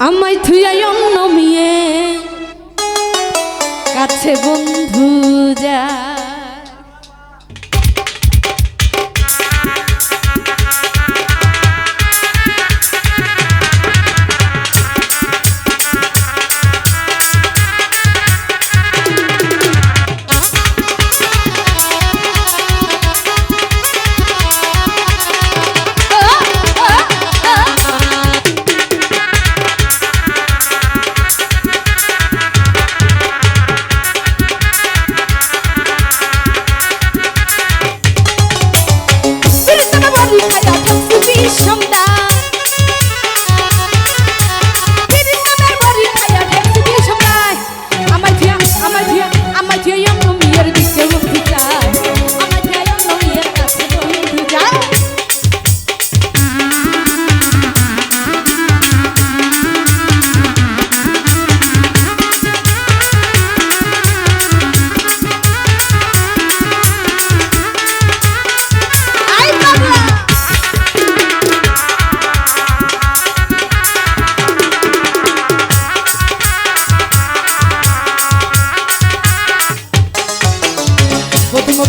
আমায় থুয়াই অন্য মিয়ে কাছে বন্ধু যা।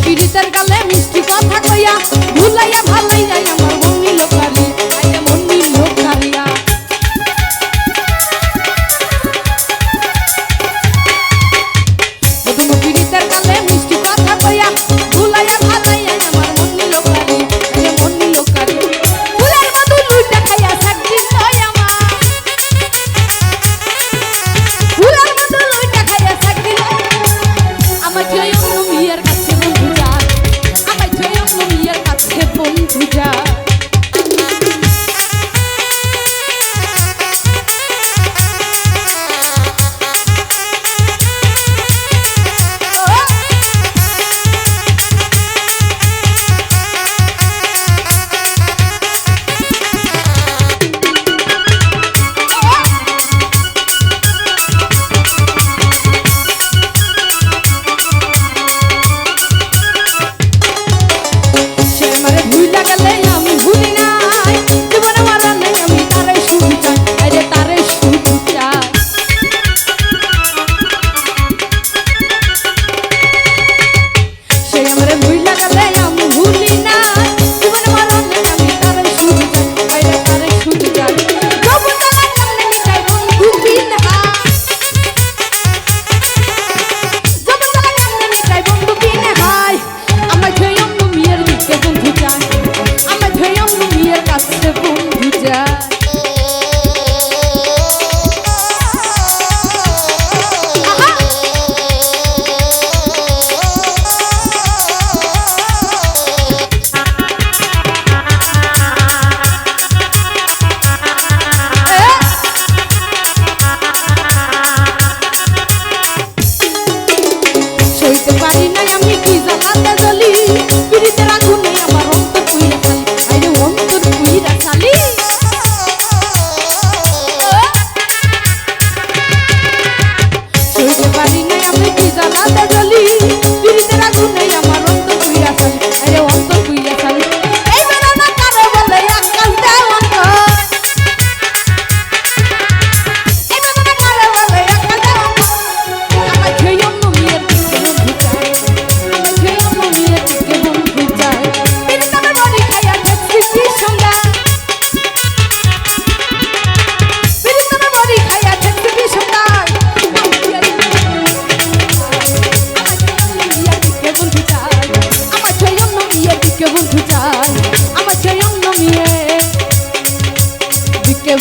পীড়িতের গালে মিষ্টি কথা কইয়া Bhulaiyaa ভালাইয়া Sweet love.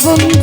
Never know.